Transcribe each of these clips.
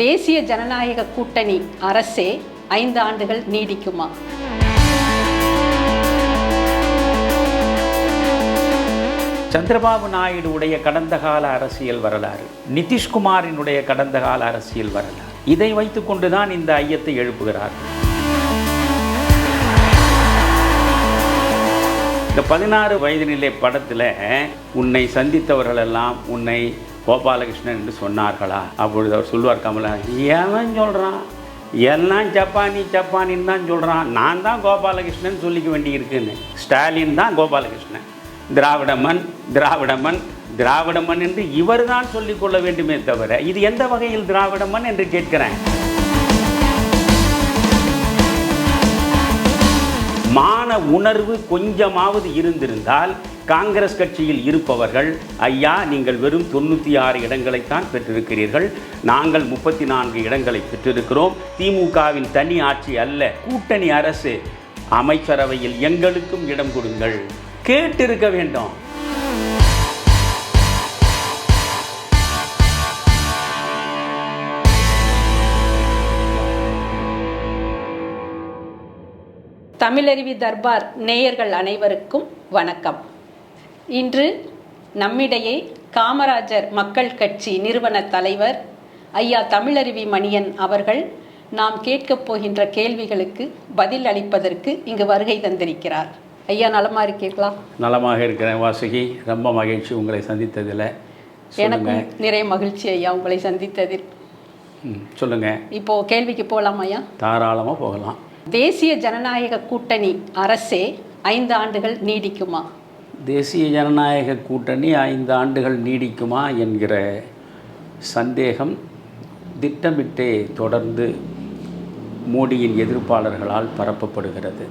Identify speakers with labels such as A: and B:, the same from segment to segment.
A: தேசிய ஜனநாயக கூட்டணி அரசே ஐந்து ஆண்டுகள் நீடிக்குமா?
B: சந்திரபாபு நாயுடுவுடைய கடந்த கால அரசியல் வரலாறு நிதிஷ்குமாரினுடைய கடந்த கால அரசியல் வரலாறு. இதை வைத்துக்கொண்டு தான் இந்த ஐயத்தை எழுப்புகிறார். இந்த பதினாறு வயதினிலே படத்தில் உன்னை சந்தித்தவர்களெல்லாம் உன்னை கோபாலகிருஷ்ணன் என்று சொன்னார்களா? அப்பொழுது அவர் சொல்லுவார் கமலா ஏன் சொல்கிறான் எல்லாம் ஜப்பானி ஜப்பானின்னு தான் சொல்கிறான் நான் தான் கோபாலகிருஷ்ணன் சொல்லிக்க வேண்டியிருக்குன்னு. ஸ்டாலின் தான் கோபாலகிருஷ்ணன். திராவிடமன் திராவிடமன் திராவிடமன் என்று இவர் தான் சொல்லிக்கொள்ள வேண்டுமே தவிர இது எந்த வகையில் திராவிடமன் என்று கேட்கிறேன். உணர்வு கொஞ்சமாவது இருந்திருந்தால் காங்கிரஸ் கட்சியில் இருப்பவர்கள் ஐயா நீங்கள் வெறும் தொண்ணூற்றி ஆறு இடங்களைத்தான் பெற்றிருக்கிறீர்கள். நாங்கள் முப்பத்தி நான்கு இடங்களை பெற்றிருக்கிறோம். திமுகவின் தனி ஆட்சி அல்ல கூட்டணி அரசு. அமைச்சரவையில் எங்களுக்கும் இடம் கொடுங்கள். கேட்டிருக்க வேண்டும்.
A: தமிழருவி தர்பார் நேயர்கள் அனைவருக்கும் வணக்கம். இன்று நம்மிடையே காமராஜர் மக்கள் கட்சி நிறுவன தலைவர் ஐயா தமிழருவி மணியன் அவர்கள் நாம் கேட்கப் போகின்ற கேள்விகளுக்கு பதில் அளிப்பதற்கு இங்கு வருகை தந்திருக்கிறார். ஐயா நலமா இருக்கீங்களா
B: நலமாக இருக்கிறேன் வாசுகி. ரொம்ப மகிழ்ச்சி உங்களை சந்தித்ததில்.
A: எனக்கும் நிறைய மகிழ்ச்சி ஐயா உங்களை சந்தித்ததில்.
B: ம், சொல்லுங்க.
A: இப்போ கேள்விக்கு போகலாம் ஐயா?
B: தாராளமாக போகலாம்.
A: தேசிய ஜனநாயக கூட்டணி அரசே ஐந்து ஆண்டுகள் நீடிக்குமா?
B: தேசிய ஜனநாயக கூட்டணி ஐந்து ஆண்டுகள் நீடிக்குமா என்கிற சந்தேகம் திட்டமிட்டே தொடர்ந்து மோடியின் எதிர்ப்பாளர்களால் பரப்பப்படுகிறது.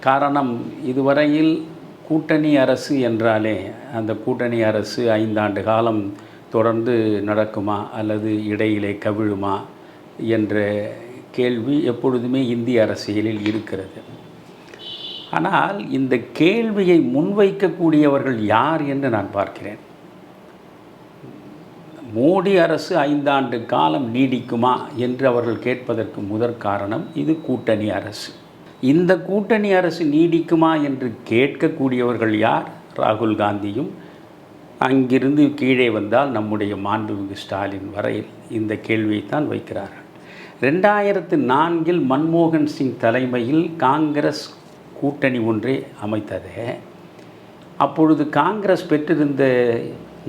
B: காரணம் இதுவரையில் கூட்டணி அரசு என்றாலே அந்த கூட்டணி அரசு ஐந்தாண்டு காலம் தொடர்ந்து நடக்குமா அல்லது இடையிலே கவிழுமா என்ற கேள்வி எப்பொழுதுமே இந்திய அரசியலில் இருக்கிறது. ஆனால் இந்த கேள்வியை முன்வைக்கக்கூடியவர்கள் யார் என்று நான் பார்க்கிறேன். மோடி அரசு ஐந்தாண்டு காலம் நீடிக்குமா என்று அவர்கள் கேட்பதற்கு முதற் காரணம் இது கூட்டணி அரசு. இந்த கூட்டணி அரசு நீடிக்குமா என்று கேட்கக்கூடியவர்கள் யார்? ராகுல் காந்தியும் அங்கிருந்து கீழே வந்தால் நம்முடைய மாண்புமிகு ஸ்டாலின் வரையில் இந்த கேள்வியைத்தான் வைக்கிறார்கள். ரெண்டாயிரத்து நான்கில் மன்மோகன் சிங் தலைமையில் காங்கிரஸ் கூட்டணி ஒன்றை அமைத்தது. அப்பொழுது காங்கிரஸ் பெற்றிருந்த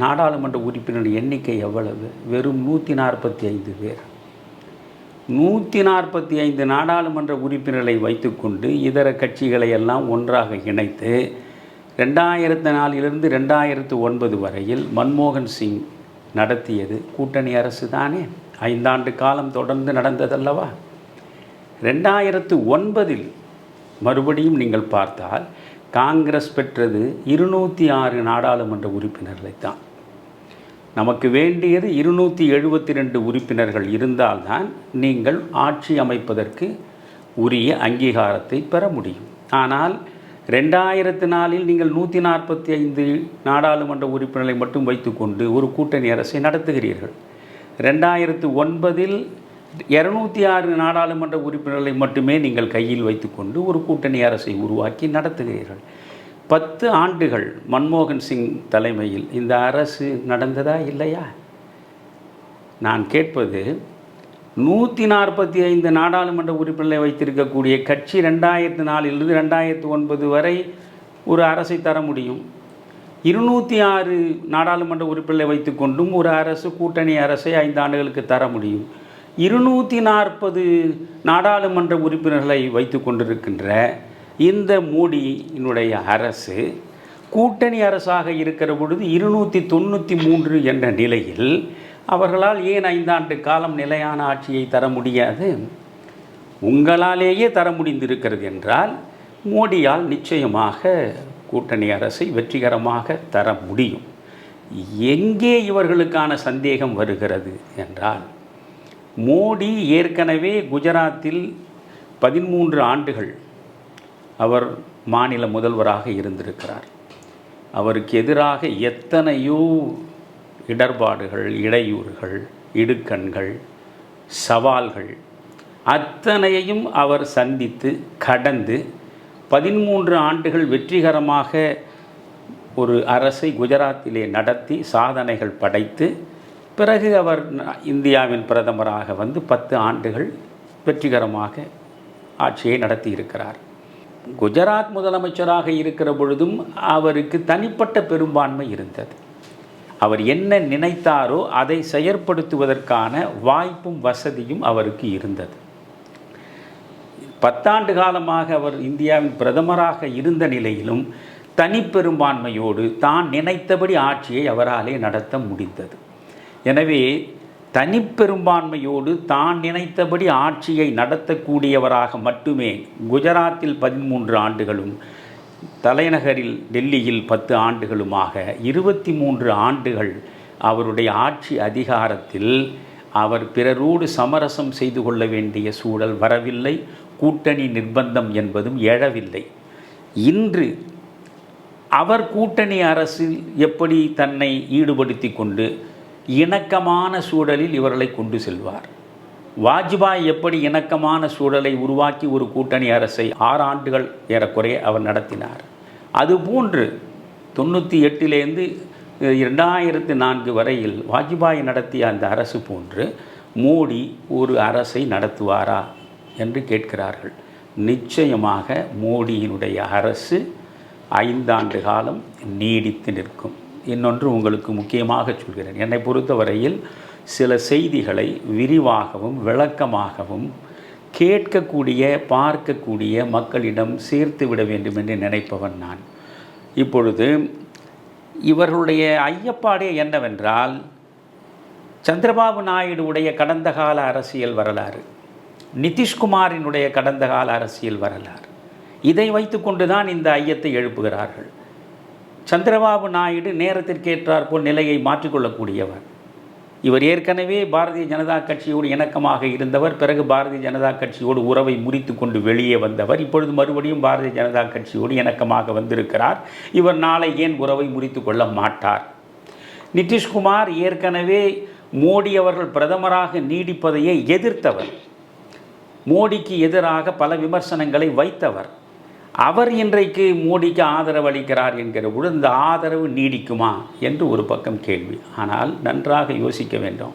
B: நாடாளுமன்ற உறுப்பினர் எண்ணிக்கை எவ்வளவு? வெறும் நூற்றி நாற்பத்தி ஐந்து பேர். நூற்றி நாற்பத்தி ஐந்து நாடாளுமன்ற உறுப்பினர்களை வைத்துக்கொண்டு இதர கட்சிகளை எல்லாம் ஒன்றாக இணைத்து ரெண்டாயிரத்து நாலிலிருந்து ரெண்டாயிரத்து ஒன்பது வரையில் மன்மோகன் சிங் நடத்தியது கூட்டணி அரசு தானே? ஐந்தாண்டு காலம் தொடர்ந்து நடந்ததல்லவா? ரெண்டாயிரத்து ஒன்பதில் மறுபடியும் நீங்கள் பார்த்தால் காங்கிரஸ் பெற்றது இருநூற்றி ஆறு நாடாளுமன்ற உறுப்பினர்களை தான் நமக்கு வேண்டியது இருநூற்றி எழுபத்தி ரெண்டு உறுப்பினர்கள் இருந்தால்தான் நீங்கள் ஆட்சி அமைப்பதற்கு உரிய அங்கீகாரத்தை பெற முடியும். ஆனால் ரெண்டாயிரத்து நாலில் நீங்கள் நூற்றி நாற்பத்தி ஐந்து நாடாளுமன்ற உறுப்பினர்களை மட்டும் வைத்துக்கொண்டு ஒரு கூட்டணி அரசை நடத்துகிறீர்கள். ரெண்டாயிரத்து ஒன்பதில் இரநூத்தி ஆறு நாடாளுமன்ற உறுப்பினர்களை மட்டுமே நீங்கள் கையில் வைத்துக்கொண்டு ஒரு கூட்டணி அரசை உருவாக்கி நடத்துகிறீர்கள். பத்து ஆண்டுகள் மன்மோகன் சிங் தலைமையில் இந்த அரசு நடந்ததா இல்லையா? நான் கேட்பது நூற்றி நாற்பத்தி ஐந்து நாடாளுமன்ற உறுப்பினர்களை வைத்திருக்கக்கூடிய கட்சி ரெண்டாயிரத்து நாலிலிருந்து ரெண்டாயிரத்து ஒன்பது வரை ஒரு அரசை தர முடியும். இருநூற்றி ஆறு நாடாளுமன்ற உறுப்பினர்களை வைத்துக்கொண்டும் ஒரு அரசு கூட்டணி அரசை ஐந்து ஆண்டுகளுக்கு தர முடியும். இருநூற்றி நாற்பது நாடாளுமன்ற உறுப்பினர்களை வைத்து கொண்டிருக்கின்ற இந்த மோடியினுடைய அரசு கூட்டணி அரசாக இருக்கிற பொழுது இருநூற்றி தொண்ணூற்றி மூன்று என்ற நிலையில் அவர்களால் ஏன் ஐந்தாண்டு காலம் நிலையான ஆட்சியை தர முடியாது? உங்களாலேயே தர முடிந்திருக்கிறது என்றால் மோடியால் நிச்சயமாக கூட்டணி அரசை வெற்றிகரமாக தர முடியும். எங்கே இவர்களுக்கான சந்தேகம் வருகிறது என்றால் மோடி ஏற்கனவே குஜராத்தில் பதிமூன்று ஆண்டுகள் அவர் மாநில முதல்வராக இருந்திருக்கிறார். அவருக்கு எதிராக எத்தனையோ இடர்பாடுகள் இடையூறுகள் இடுக்கண்கள் சவால்கள் அத்தனையையும் அவர் சந்தித்து கடந்து பதிமூன்று ஆண்டுகள் வெற்றிகரமாக ஒரு அரசை குஜராத்திலே நடத்தி சாதனைகள் படைத்து பிறகு அவர் இந்தியாவின் பிரதமராக வந்து பத்து ஆண்டுகள் வெற்றிகரமாக ஆட்சியை நடத்தி இருக்கிறார் குஜராத் முதலமைச்சராக இருக்கிற பொழுதும் அவருக்கு தனிப்பட்ட பெரும்பான்மை இருந்தது. அவர் என்ன நினைத்தாரோ அதை செயற்படுத்துவதற்கான வாய்ப்பும் வசதியும் அவருக்கு இருந்தது. பத்தாண்டு காலமாக அவர் இந்தியாவின் பிரதமராக இருந்த நிலையிலும் தனிப்பெரும்பான்மையோடு தான் நினைத்தபடி ஆட்சியை அவராலே நடத்த முடிந்தது. எனவே தனிப்பெரும்பான்மையோடு தான் நினைத்தபடி ஆட்சியை நடத்தக்கூடியவராக மட்டுமே குஜராத்தில் பதிமூன்று ஆண்டுகளும் தலைநகரில் டெல்லியில் பத்து ஆண்டுகளுமாக இருபத்தி மூன்று ஆண்டுகள் அவருடைய ஆட்சி அதிகாரத்தில் அவர் பிறரோடு சமரசம் செய்து கொள்ள வேண்டிய சூழல் வரவில்லை. கூட்டணி நிர்பந்தம் என்பதும் எழவில்லை. இன்று அவர் கூட்டணி அரசில் எப்படி தன்னை ஈடுபடுத்தி கொண்டு இணக்கமான சூழலில் இவர்களை கொண்டு செல்வார்? வாஜ்பாய் எப்படி இணக்கமான சூழலை உருவாக்கி ஒரு கூட்டணி அரசை ஆறு ஆண்டுகள் ஏறக்குறைய அவர் நடத்தினார். அதுபோன்று தொண்ணூற்றி எட்டிலேருந்து இரண்டாயிரத்து நான்கு வரையில் வாஜ்பாய் நடத்திய அந்த அரசு போன்று மோடி ஒரு அரசை நடத்துவாரா? என்று கேட்கிறார்கள். நிச்சயமாக மோடியினுடைய அரசு ஐந்தாண்டு காலம் நீடித்து நிற்கும். இன்னொன்று உங்களுக்கு முக்கியமாக சொல்கிறேன். என்னை பொறுத்தவரையில் சில செய்திகளை விரிவாகவும் விளக்கமாகவும் கேட்கக்கூடிய பார்க்கக்கூடிய மக்களிடம் சேர்த்து விட வேண்டும் என்று நினைப்பவன் நான். இப்பொழுது இவர்களுடைய ஐயப்பாடே என்னவென்றால் சந்திரபாபு நாயுடுவுடைய கடந்த கால அரசியல் வரலாறு. நிதிஷ்குமாரினுடைய கடந்த கால அரசியல் வரலாறு. இதை வைத்துக்கொண்டு தான் இந்த ஐயத்தை எழுப்புகிறார்கள். சந்திரபாபு நாயுடு நேரத்திற்கேற்றாற்போல் நிலையை மாற்றிக்கொள்ளக்கூடியவர். இவர் ஏற்கனவே பாரதிய ஜனதா கட்சியோடு இணக்கமாக இருந்தவர் பிறகு பாரதிய ஜனதா கட்சியோடு உறவை முறித்து கொண்டு வெளியே வந்தவர் இப்பொழுது மறுபடியும் பாரதிய ஜனதா கட்சியோடு இணக்கமாக வந்திருக்கிறார். இவர் நாளை ஏன் உறவை முறித்து கொள்ள மாட்டார்? நிதிஷ்குமார் ஏற்கனவே மோடி அவர்கள் பிரதமராக நீடிப்பதையே எதிர்த்தவர். மோடிக்கு எதிராக பல விமர்சனங்களை வைத்தவர். அவர் இன்றைக்கு மோடிக்கு ஆதரவு அளிக்கிறார் என்கிற பொழுது இந்த ஆதரவு நீடிக்குமா என்று ஒரு பக்கம் கேள்வி. ஆனால் நன்றாக யோசிக்க வேண்டும்.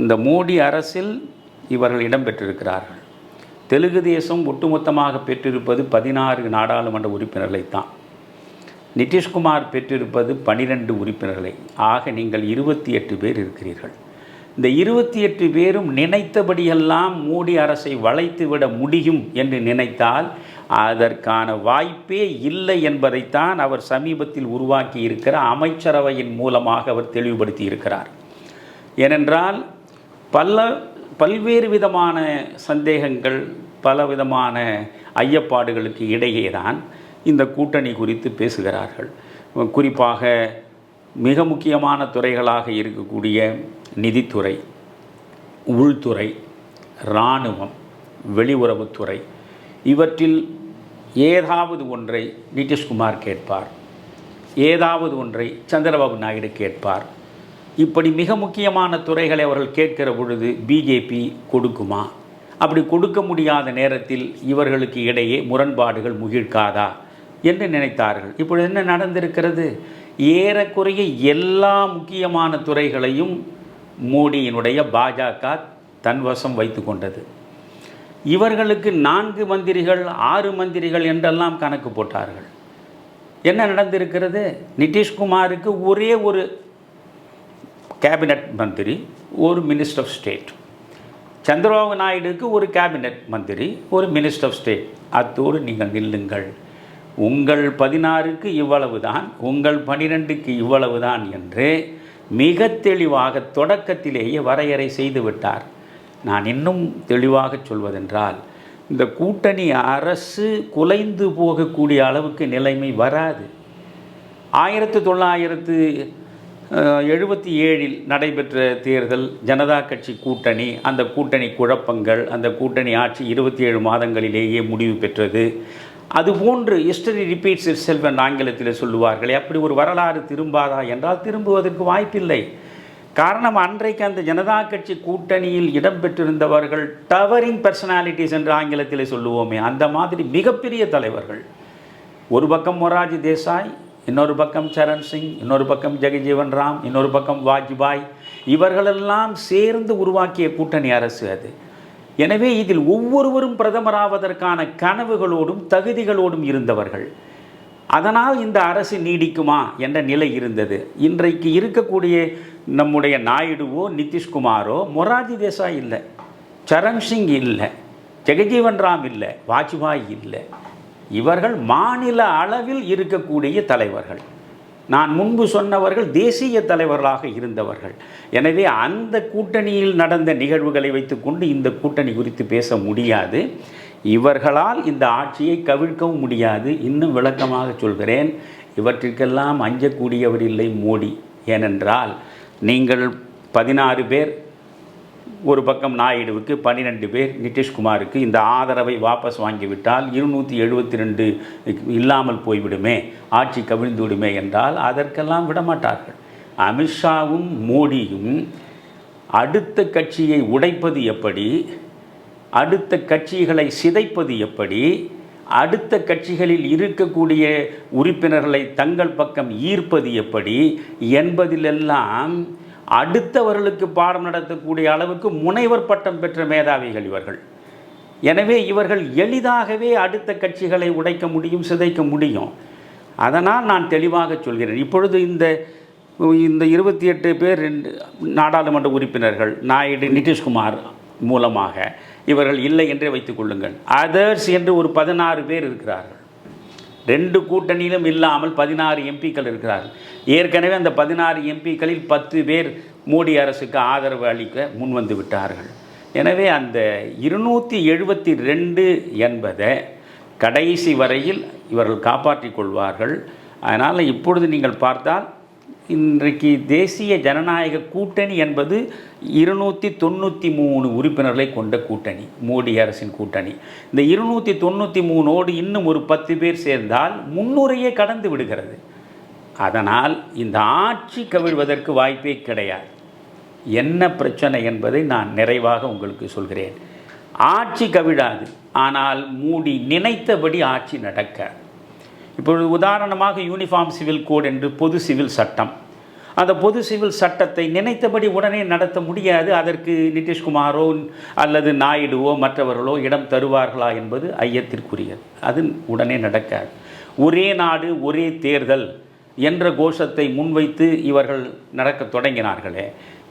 B: இந்த மோடி அரசில் இவர்கள் இடம்பெற்றிருக்கிறார்கள் தெலுங்கு தேசம் ஒட்டுமொத்தமாக பெற்றிருப்பது பதினாறு நாடாளுமன்ற உறுப்பினர்களை தான். நிதிஷ்குமார் பெற்றிருப்பது பனிரெண்டு உறுப்பினர்களை. ஆக நீங்கள் இருபத்தி எட்டு பேர் இருக்கிறீர்கள். இந்த இருபத்தி எட்டு பேரும் நினைத்தபடியெல்லாம் மோடி அரசை வளைத்துவிட முடியும் என்று நினைத்தால் அதற்கான வாய்ப்பே இல்லை என்பதைத்தான் அவர் சமீபத்தில் உருவாக்கி இருக்கிற அமைச்சரவையின் மூலமாக அவர் தெளிவுபடுத்தி இருக்கிறார் ஏனென்றால் பல பல்வேறு விதமான சந்தேகங்கள் பல விதமான ஐயப்பாடுகளுக்கு இடையே தான் இந்த கூட்டணி குறித்து பேசுகிறார்கள். குறிப்பாக மிக முக்கியமான துறைகளாக இருக்கக்கூடிய நிதித்துறை உள்துறை இராணுவம் வெளியுறவுத்துறை இவற்றில் ஏதாவது ஒன்றை நிதிஷ்குமார் கேட்பார். ஏதாவது ஒன்றை சந்திரபாபு நாயுடு கேட்பார். இப்படி மிக முக்கியமான துறைகளை அவர்கள் கேட்கிற பொழுது பிஜேபி கொடுக்குமா? அப்படி கொடுக்க முடியாத நேரத்தில் இவர்களுக்கு இடையே முரண்பாடுகள் முகிழ்க்காதா? என்று நினைத்தார்கள். இப்பொழுது என்ன நடந்திருக்கிறது? ஏறக்குறைய எல்லா முக்கியமான துறைகளையும் மோடியினுடைய பாஜக தன்வசம் வைத்து கொண்டது. இவர்களுக்கு நான்கு மந்திரிகள் ஆறு மந்திரிகள் என்றெல்லாம் கணக்கு போட்டார்கள். என்ன நடந்திருக்கிறது? நிதிஷ்குமாருக்கு ஒரே ஒரு கேபினட் மந்திரி ஒரு மினிஸ்டர் ஆஃப் ஸ்டேட். சந்திரபாபு நாயுடுக்கு ஒரு கேபினட் மந்திரி ஒரு மினிஸ்டர் ஆஃப் ஸ்டேட். அத்தோடு நீங்கள் நில்லுங்கள். உங்கள் பதினாறுக்கு இவ்வளவு தான் உங்கள் பனிரெண்டுக்கு இவ்வளவு தான் என்று மிக தெளிவாக தொடக்கத்திலேயே வரையறை செய்துவிட்டார் நான் இன்னும் தெளிவாக சொல்வதென்றால் இந்த கூட்டணி அரசு குலைந்து போகக்கூடிய அளவுக்கு நிலைமை வராது. ஆயிரத்து தொள்ளாயிரத்து எழுபத்தி ஏழில் நடைபெற்ற தேர்தல் ஜனதா கட்சி கூட்டணி அந்த கூட்டணி குழப்பங்கள் அந்த கூட்டணி ஆட்சி இருபத்தி ஏழு மாதங்களிலேயே முடிவு பெற்றது. அதுபோன்று ஹிஸ்டரி ரிப்பீட்ஸ் இட் ஆங்கிலத்தில் சொல்லுவார்களே. அப்படி ஒரு வரலாறு திரும்பாதா என்றால் திரும்புவதற்கு வாய்ப்பில்லை. காரணம் அன்றைக்கு அந்த ஜனதா கட்சி கூட்டணியில் இடம்பெற்றிருந்தவர்கள் டவரிங் பர்சனாலிட்டிஸ் என்று ஆங்கிலத்தில் சொல்லுவோமே. அந்த மாதிரி மிகப்பெரிய தலைவர்கள். ஒரு பக்கம் மொராஜி தேசாய் இன்னொரு பக்கம் சரண் சிங் இன்னொரு பக்கம் ஜெகஜீவன் ராம் இன்னொரு பக்கம் வாஜ்பாய். இவர்களெல்லாம் சேர்ந்து உருவாக்கிய கூட்டணி அரசு அது. எனவே இதில் ஒவ்வொருவரும் பிரதமராவதற்கான கனவுகளோடும் தகுதிகளோடும் இருந்தவர்கள். அதனால் இந்த அரசு நீடிக்குமா என்ற நிலை இருந்தது. இன்றைக்கு இருக்கக்கூடிய நம்முடைய நாயுடுவோ நிதிஷ்குமாரோ மொராஜி தேசாய் இல்லை. சரண் சிங் இல்லை. ஜெகஜீவன் ராம் இல்லை. வாஜ்பாய் இல்லை. இவர்கள் மாநில அளவில் இருக்கக்கூடிய தலைவர்கள். நான் முன்பு சொன்னவர்கள் தேசிய தலைவர்களாக இருந்தவர்கள். எனவே அந்த கூட்டணியில் நடந்த நிகழ்வுகளை வைத்துக்கொண்டு இந்த கூட்டணி குறித்து பேச முடியாது. இவர்களால் இந்த ஆட்சியை கவிழ்க்கவும் முடியாது. இன்னும் விளக்கமாக சொல்கிறேன் இவற்றிற்கெல்லாம் அஞ்சக்கூடியவர் இல்லை மோடி. ஏனென்றால் நீங்கள் பதினாறு பேர் ஒரு பக்கம் நாயுடுவுக்கு பன்னிரெண்டு பேர் நிதிஷ்குமாருக்கு இந்த ஆதரவை வாபஸ் வாங்கிவிட்டால் இருநூற்றி எழுபத்தி ரெண்டு இல்லாமல் போய்விடுமே ஆட்சி கவிழ்ந்து விடுமே என்றால் அதற்கெல்லாம் விடமாட்டார்கள். அமித்ஷாவும் மோடியும் அடுத்த கட்சியை உடைப்பது எப்படி அடுத்த கட்சிகளை சிதைப்பது எப்படி அடுத்த கட்சிகளில் இருக்கக்கூடிய உறுப்பினர்களை தங்கள் பக்கம் ஈர்ப்பது எப்படி என்பதிலெல்லாம் அடுத்தவர்களுக்கு பாடம் நடத்தக்கூடிய அளவுக்கு முனைவர் பட்டம் பெற்ற மேதாவிகள் இவர்கள். எனவே இவர்கள் எளிதாகவே அடுத்த கட்சிகளை உடைக்க முடியும் சிதைக்க முடியும். அதனால் நான் தெளிவாக சொல்கிறேன். இப்பொழுது இந்த இந்த இருபத்தி எட்டு பேர் நாடாளுமன்ற உறுப்பினர்கள் நாயுடு நிதிஷ்குமார் மூலமாக இவர்கள் இல்லை என்றே வைத்துக் கொள்ளுங்கள். அதர்ஸ் என்று ஒரு பதினாறு பேர் இருக்கிறார்கள். ரெண்டு கூட்டணியிலும் இல்லாமல் பதினாறு எம்பிக்கள் இருக்கிறார்கள். ஏற்கனவே அந்த பதினாறு எம்பிக்களில் பத்து பேர் மோடி அரசுக்கு ஆதரவு அளிக்க முன்வந்து விட்டார்கள். எனவே அந்த இருநூற்றி எழுபத்தி ரெண்டு என்பதை கடைசி வரையில் இவர்கள் காப்பாற்றிக் கொள்வார்கள். அதனால் இப்பொழுது நீங்கள் பார்த்தால் இன்றைக்கு தேசிய ஜனநாயக கூட்டணி என்பது இருநூற்றி தொண்ணூற்றி மூணு உறுப்பினர்களை கொண்ட கூட்டணி மோடி அரசின் கூட்டணி. இந்த இருநூற்றி தொண்ணூற்றி மூணோடு இன்னும் ஒரு பத்து பேர் சேர்ந்தால் முன்னுரையே கடந்து விடுகிறது. அதனால் இந்த ஆட்சி கவிழ்வதற்கு வாய்ப்பே கிடையாது. என்ன பிரச்சனை என்பதை நான் நிறைவாக உங்களுக்கு சொல்கிறேன். ஆட்சி கவிழாது ஆனால் மூடி நினைத்தபடி ஆட்சி நடக்க இப்பொழுது உதாரணமாக யூனிஃபார்ம் சிவில் கோட் என்று பொது சிவில் சட்டம். அந்த பொது சிவில் சட்டத்தை நினைத்தபடி உடனே நடத்த முடியாது. அதற்கு நிதிஷ்குமாரோ அல்லது நாயுடுவோ மற்றவர்களோ இடம் தருவார்களா என்பது ஐயத்திற்குரியது. அது உடனே நடக்காது. ஒரே நாடு ஒரே தேர்தல். என்ற கோஷத்தை முன்வைத்து இவர்கள் நடக்கத் தொடங்கினார்களே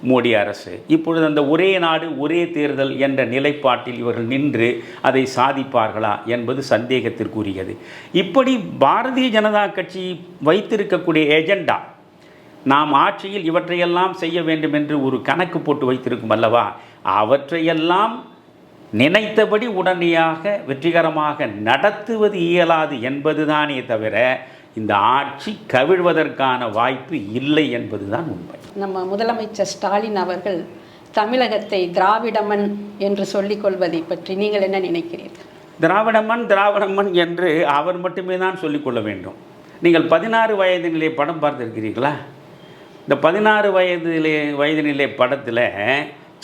B: மோடி அரசு. இப்பொழுது அந்த ஒரே நாடு ஒரே தேர்தல் என்ற நிலைப்பாட்டில் இவர்கள் நின்று அதை சாதிப்பார்களா என்பது சந்தேகத்திற்குரியது. இப்படி பாரதிய ஜனதா கட்சி வைத்திருக்கக்கூடிய ஏஜெண்டா நாம் ஆட்சியில் இவற்றையெல்லாம் செய்ய வேண்டும் என்று ஒரு கணக்கு போட்டு வைத்திருக்கும் அல்லவா? அவற்றையெல்லாம் நினைத்தபடி உடனடியாக வெற்றிகரமாக நடத்துவது இயலாது என்பதுதானே தவிர இந்த ஆட்சி கவிழ்வதற்கான வாய்ப்பு இல்லை என்பதுதான் உண்மை.
A: நம்ம முதலமைச்சர் ஸ்டாலின் அவர்கள் தமிழகத்தை திராவிடமன் என்று சொல்லிக் கொள்வதை பற்றி நீங்கள் என்ன நினைக்கிறீர்கள்?
B: திராவிடமன் திராவிடமன் என்று அவர் மட்டுமே தான் சொல்லிக்கொள்ள வேண்டும். நீங்கள் பதினாறு வயதினிலே படம் பார்த்துருக்கிறீர்களா? இந்த பதினாறு வயதிலே வயதினிலே படத்தில்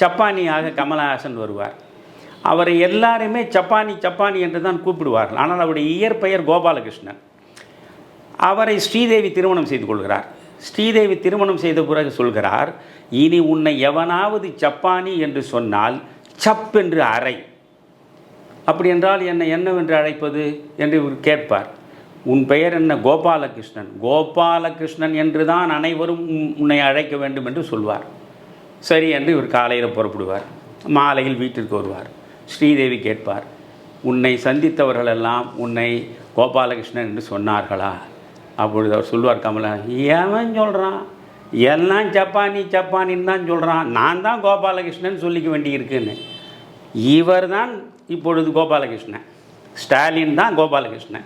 B: சப்பானியாக கமலஹாசன் வருவார். அவரை எல்லாருமே சப்பானி சப்பானி என்று தான் கூப்பிடுவார்கள். ஆனால் அவருடைய இயற்பெயர் கோபாலகிருஷ்ணன். அவரை ஸ்ரீதேவி திருமணம் செய்து கொள்கிறார். ஸ்ரீதேவி திருமணம் செய்த பிறகு சொல்கிறார் இனி உன்னை எவனாவது சப்பானி என்று சொன்னால் சப் என்று அறை அப்படி என்றால் என்னை என்னவென்று அழைப்பது என்று இவர் கேட்பார். உன் பெயர் என்ன? கோபாலகிருஷ்ணன். கோபாலகிருஷ்ணன் என்று தான் அனைவரும் உன்- உன்னை அழைக்க வேண்டும் என்று சொல்வார். சரி என்று இவர் காலையில் புறப்படுவார். மாலையில் வீட்டிற்கு வருவார். ஸ்ரீதேவி கேட்பார் உன்னை சந்தித்தவர்களெல்லாம் உன்னை கோபாலகிருஷ்ணன் என்று சொன்னார்களா? அப்பொழுது அவர் சொல்வார் கமலா எவன் சொல்கிறான் எல்லாம் ஜப்பானி ஜப்பானின்னு தான் சொல்கிறான் நான் தான் கோபாலகிருஷ்ணன் சொல்லிக்க வேண்டியிருக்குன்னு. இவர் தான் இப்பொழுது கோபாலகிருஷ்ணன். ஸ்டாலின் தான் கோபாலகிருஷ்ணன்.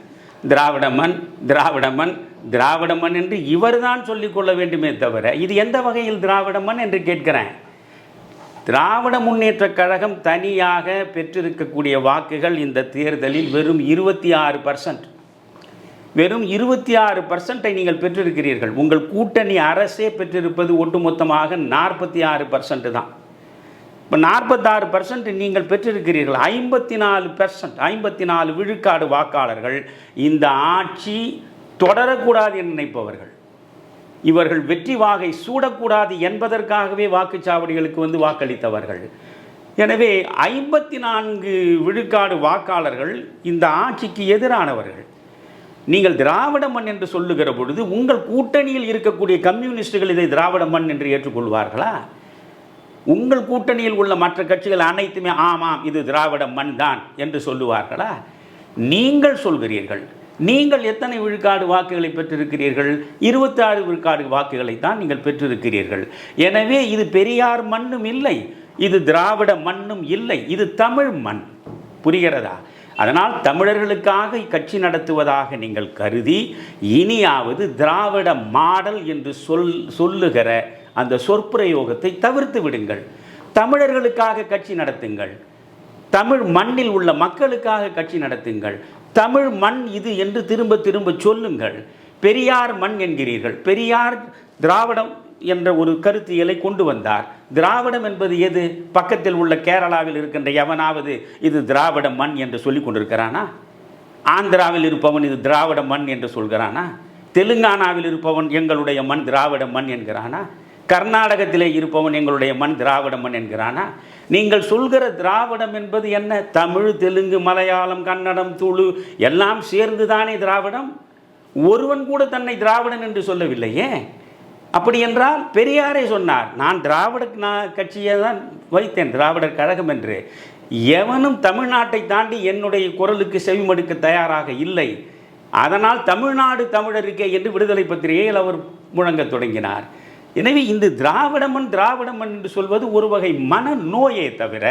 B: திராவிடமன் திராவிடமன் திராவிடமன் என்று இவர் தான் சொல்லிக்கொள்ள வேண்டுமே தவிர இது எந்த வகையில் திராவிடமன் என்று கேட்கிறேன்? திராவிட முன்னேற்றக் கழகம் தனியாக பெற்றிருக்கக்கூடிய வாக்குகள் இந்த தேர்தலில் வெறும் இருபத்தி ஆறு பர்சன்ட் வெறும் இருபத்தி ஆறு பர்சன்ட்டை நீங்கள் பெற்றிருக்கிறீர்கள். உங்கள் கூட்டணி அரசே பெற்றிருப்பது ஒட்டுமொத்தமாக நாற்பத்தி ஆறு பர்சன்ட் தான். இப்போ நாற்பத்தாறு பர்சன்ட் நீங்கள் பெற்றிருக்கிறீர்கள். ஐம்பத்தி நாலு பெர்சன்ட் ஐம்பத்தி நாலு விழுக்காடு வாக்காளர்கள் இந்த ஆட்சி தொடரக்கூடாது என்று நினைப்பவர்கள். இவர்கள் வெற்றி வாகை சூடக்கூடாது என்பதற்காகவே வாக்குச்சாவடிகளுக்கு வந்து வாக்களித்தவர்கள். எனவே ஐம்பத்தி நான்கு விழுக்காடு வாக்காளர்கள் இந்த ஆட்சிக்கு எதிரானவர்கள். நீங்கள் திராவிட மண் என்று சொல்லுகிற பொழுது உங்கள் கூட்டணியில் இருக்கக்கூடிய கம்யூனிஸ்டுகள் இதை திராவிட மண் என்று ஏற்றுக்கொள்வார்களா? உங்கள் கூட்டணியில் உள்ள மற்ற கட்சிகள் அனைத்துமே ஆமாம் இது திராவிட மண் தான் என்று சொல்லுவார்களா? நீங்கள் சொல்கிறீர்கள். நீங்கள் எத்தனை விழுக்காடு வாக்குகளை பெற்றிருக்கிறீர்கள்? இருபத்தாறு விழுக்காடு வாக்குகளை தான் நீங்கள் பெற்றிருக்கிறீர்கள். எனவே இது பெரியார் மண்ணும் இல்லை இது திராவிட மண்ணும் இல்லை இது தமிழ் மண். புரிகிறதா? அதனால் தமிழர்களுக்காக கட்சி நடத்துவதாக நீங்கள் கருதி இனியாவது திராவிட மாடல் என்று சொல் சொல்லுகிற அந்த சொற்பிரயோகத்தை தவிர்த்து விடுங்கள். தமிழர்களுக்காக கட்சி நடத்துங்கள். தமிழ் மண்ணில் உள்ள மக்களுக்காக கட்சி நடத்துங்கள். தமிழ் மண் இது என்று திரும்ப திரும்ப சொல்லுங்கள். பெரியார் மண் என்கிறீர்கள். பெரியார் திராவிடம் என்ற ஒரு கருத்தியலை கொண்டு வந்தார். திராவிடம் என்பது எது? பக்கத்தில் உள்ள கேரளாவில் இருக்கின்ற எவனாவது இது திராவிட மண் என்று சொல்லி கொண்டிருக்கிறானா? ஆந்திராவில் இருப்பவன் இது திராவிட மண் என்று சொல்கிறானா? தெலுங்கானாவில் இருப்பவன் எங்களுடைய மண் திராவிட மண் என்கிறானா? கர்நாடகத்திலே இருப்பவன் எங்களுடைய மண் திராவிட மண் என்கிறானா? நீங்கள் சொல்கிற திராவிடம் என்பது என்ன? தமிழ் தெலுங்கு மலையாளம் கன்னடம் துளு எல்லாம் சேர்ந்து தானே திராவிடம்? ஒருவன் கூட தன்னை திராவிடன் என்று சொல்லவில்லையே. அப்படி என்றால் பெரியாரே சொன்னார் நான் திராவிட நான் கட்சியை தான் வைத்தேன் திராவிடர் கழகம் என்று. எவனும் தமிழ்நாட்டை தாண்டி என்னுடைய குரலுக்கு செவிமடுக்க தயாராக இல்லை. அதனால் தமிழ்நாடு தமிழருக்கே என்று விடுதலை பத்திரிகையில் அவர் முழங்கத் தொடங்கினார். எனவே இந்த திராவிடமன் திராவிடமன் என்று சொல்வது ஒரு வகை மன நோயே தவிர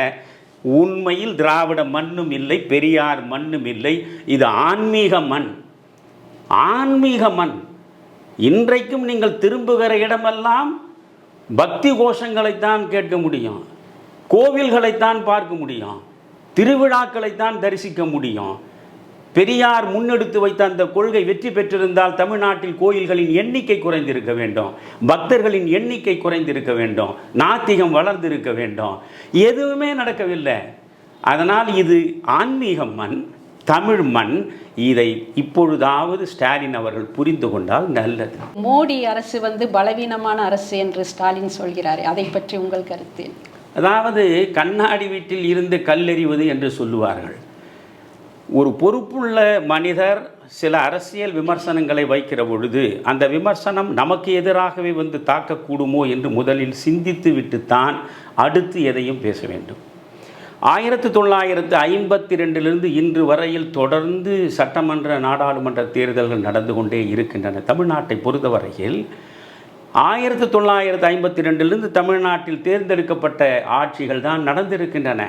B: உண்மையில் திராவிட மண்ணும் இல்லை பெரியார் மண்ணும் இல்லை. இது ஆன்மீக மண். ஆன்மீக மண். இன்றைக்கும் நீங்கள் திரும்புகிற இடமெல்லாம் பக்தி கோஷங்களைத்தான் கேட்க முடியும். கோவில்களைத்தான் பார்க்க முடியும். திருவிழாக்களைத்தான் தரிசிக்க முடியும். பெரியார் முன்னெடுத்து வைத்த அந்த கொள்கை வெற்றி பெற்றிருந்தால் தமிழ்நாட்டில் கோயில்களின் எண்ணிக்கை குறைந்திருக்க வேண்டும். பக்தர்களின் எண்ணிக்கை குறைந்திருக்க வேண்டும். நாத்திகம் வளர்ந்திருக்க வேண்டும். எதுவுமே நடக்கவில்லை. அதனால் இது ஆன்மீகம் மண். தமிழ் மண் இதை இப்பொழுதாவது ஸ்டாலின் அவர்கள் புரிந்து கொண்டால் நல்லது.
A: மோடி அரசு வந்து பலவீனமான அரசு என்று ஸ்டாலின் சொல்கிறார் அதை பற்றி உங்கள் கருத்து
B: அதாவது கண்ணாடி வீட்டில் இருந்து கல்லெறிவது என்று சொல்லுவார்கள். ஒரு பொறுப்புள்ள மனிதர் சில அரசியல் விமர்சனங்களை வைக்கிற பொழுது அந்த விமர்சனம் நமக்கு எதிராகவே வந்து தாக்கக்கூடுமோ என்று முதலில் சிந்தித்து விட்டுத்தான் அடுத்து எதையும் பேச வேண்டும். ஆயிரத்தி தொள்ளாயிரத்து ஐம்பத்தி ரெண்டிலிருந்து இன்று வரையில் தொடர்ந்து சட்டமன்ற நாடாளுமன்ற தேர்தல்கள் நடந்து கொண்டே இருக்கின்றன. தமிழ்நாட்டை பொறுத்தவரையில் ஆயிரத்தி தொள்ளாயிரத்து ஐம்பத்தி ரெண்டிலிருந்து தமிழ்நாட்டில் தேர்ந்தெடுக்கப்பட்ட ஆட்சிகள் தான் நடந்திருக்கின்றன.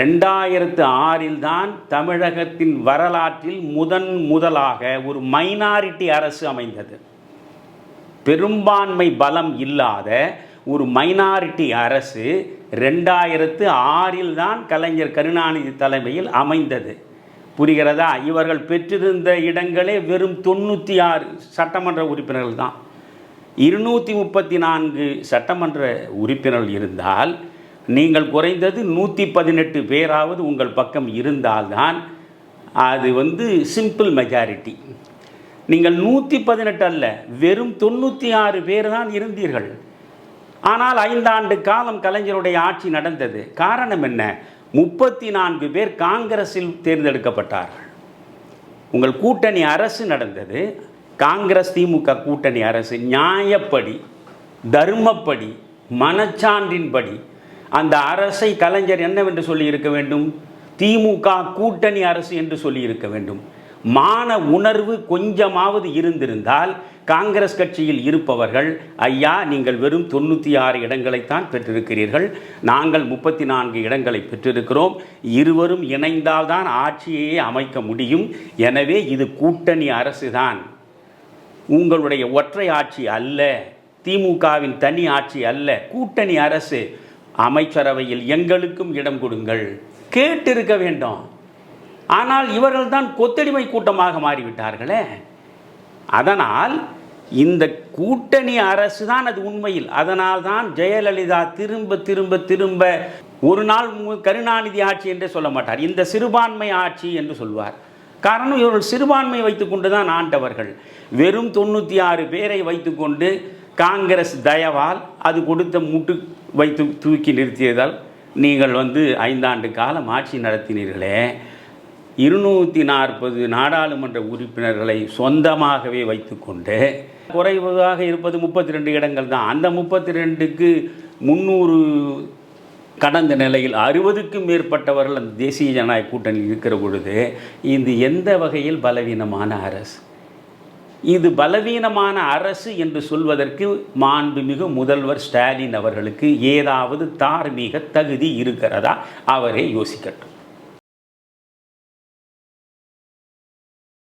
B: ரெண்டாயிரத்து ஆறில் தான் தமிழகத்தின் வரலாற்றில் முதன் முதலாக ஒரு மைனாரிட்டி அரசு அமைந்தது. பெரும்பான்மை பலம் இல்லாத ஒரு மைனாரிட்டி அரசு ரெண்டாயிரத்து ஆறில் தான் கலைஞர் கருணாநிதி தலைமையில் அமைந்தது. புரிகிறதா? இவர்கள் பெற்றிருந்த இடங்களே வெறும் தொண்ணூற்றி ஆறு சட்டமன்ற உறுப்பினர்கள் தான். இருநூற்றி முப்பத்தி நான்கு சட்டமன்ற உறுப்பினர்கள் இருந்தால் நீங்கள் குறைந்தது நூற்றி பதினெட்டு பேராவது உங்கள் பக்கம் இருந்தால்தான் அது வந்து சிம்பிள் மெஜாரிட்டி நீங்கள் நூற்றி பதினெட்டு அல்ல வெறும் தொண்ணூற்றி ஆறு பேர் தான் இருந்தீர்கள். ஆனால் ஐந்தாண்டு காலம் கலைஞருடைய ஆட்சி நடந்தது. காரணம் என்ன? முப்பத்தி நான்கு பேர் காங்கிரஸில் தேர்ந்தெடுக்கப்பட்டார்கள். உங்கள் கூட்டணி அரசு நடந்தது. காங்கிரஸ் திமுக கூட்டணி அரசு நியாயப்படி தர்மப்படி மனச்சான்றின்படி அந்த அரசை கலைஞர் என்னவென்று சொல்லியிருக்க வேண்டும்? திமுக கூட்டணி அரசு என்று சொல்லியிருக்க வேண்டும். மான உணர்வு கொஞ்சமாவது இருந்திருந்தால் காங்கிரஸ் கட்சியில் இருப்பவர்கள் ஐயா நீங்கள் வெறும் தொண்ணூற்றி ஆறு இடங்களைத்தான் பெற்றிருக்கிறீர்கள். நாங்கள் முப்பத்தி நான்கு இடங்களை பெற்றிருக்கிறோம். இருவரும் இணைந்தால்தான் ஆட்சியே அமைக்க முடியும். எனவே இது கூட்டணி அரசு தான் உங்களுடைய ஒற்றை ஆட்சி அல்ல திமுகவின் தனி ஆட்சி அல்ல கூட்டணி அரசு. அமைச்சரவையில் எங்களுக்கும் இடம் கொடுங்கள். கேட்டிருக்க வேண்டும். ஆனால் இவர்கள் தான் கொத்தடிமை கூட்டமாக மாறிவிட்டார்களே. அதனால் இந்த கூட்டணி அரசு தான் அது உண்மையில். அதனால் தான் ஜெயலலிதா திரும்ப திரும்ப திரும்ப ஒரு நாள் மு- கருணாநிதி ஆட்சி என்றே சொல்ல மாட்டார். இந்த சிறுபான்மை ஆட்சி என்று சொல்வார். காரணம் இவர்கள் சிறுபான்மை வைத்துக்கொண்டு தான் ஆண்டவர்கள். வெறும் தொண்ணூற்றி ஆறு பேரை வைத்துக்கொண்டு காங்கிரஸ் தயவால் அது கொடுத்த முட்டு வைத்து தூக்கி நிறுத்தியதால் நீங்கள் வந்து ஐந்தாண்டு காலம் ஆட்சி நடத்தினீர்களே. இருநூற்றி நாற்பது நாடாளுமன்ற உறுப்பினர்களை சொந்தமாகவே வைத்துக்கொண்டு குறைவாக இருப்பது முப்பத்தி ரெண்டு இடங்கள் தான். அந்த முப்பத்தி ரெண்டுக்கு முந்நூறு கடந்த நிலையில் அறுபதுக்கும் மேற்பட்டவர்கள் அந்த தேசிய ஜனநாயக கூட்டணியில் இருக்கிற பொழுது இது எந்த வகையில் பலவீனமான அரசு? இது பலவீனமான அரசு என்று சொல்வதற்கு மாண்புமிகு முதல்வர் ஸ்டாலின் அவர்களுக்கு ஏதாவது தார்மீக தகுதி இருக்கிறதா? அவரே யோசிக்கட்டும்.